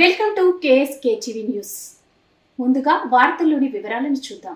Welcome to KSK TV news. ముందుగా వార్తల్లోని వివరాలను చూద్దాం.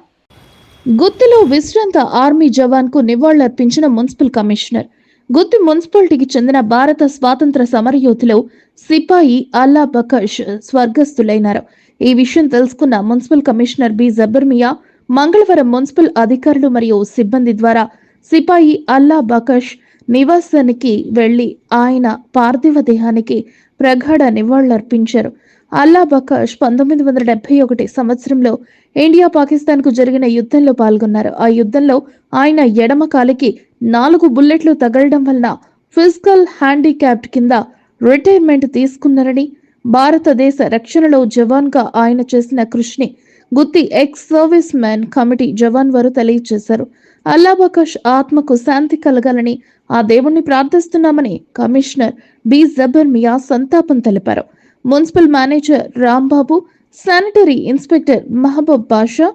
గుత్తిలో విశ్రాంత ఆర్మీ జవాన్కు నివాళులర్పించిన మున్సిపల్ కమిషనర్. గుత్తి మున్సిపాలిటీకి చెందిన భారత స్వాతంత్ర సమరయోధులు సిపాయి అల్లా బకష్ స్వర్గస్థులైనారు. ఈ విషయం తెలుసుకున్న మున్సిపల్ కమిషనర్ బి. జబర్మియా మంగళవారం మున్సిపల్ అధికారులు మరియు సిబ్బంది ద్వారా సిపాయి అల్లా బకష్ నివాసానికి వెళ్ళి ఆయన పార్థివ దేహానికి ప్రగాఢ నివాళులర్పించారు. అల్లా బకాష్ పంతొమ్మిది వందల డెబ్బై ఒకటి సంవత్సరంలో ఇండియా పాకిస్తాన్కు జరిగిన యుద్ధంలో పాల్గొన్నారు. ఆ యుద్ధంలో ఆయన ఎడమ కాలికి నాలుగు బుల్లెట్లు తగలడం వలన ఫిజికల్ హ్యాండిక్యాప్ట్ కింద రిటైర్మెంట్ తీసుకున్నారని భారతదేశ రక్షణలో జవాన్గా ఆయన చేసిన కృషిని Gutti ex service man committee జవాన్ వారు తెలియజేశారు. అల్లాబకష్ ఆత్మకు శాంతి కలగాలని ఆ దేవుణ్ణి ప్రార్థిస్తున్నామని కమిషనర్ బి. జబర్ మియా సంతాపం తెలిపారు. Municipal manager Rambabu sanitary inspector Mahaboob Basha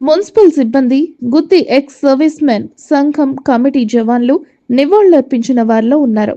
municipal సిబ్బంది గుత్తి ఎక్స్ సర్వీస్ మెన్ సంఘం కమిటీ జవాన్లు నివాళులర్పించిన వారిలో ఉన్నారు.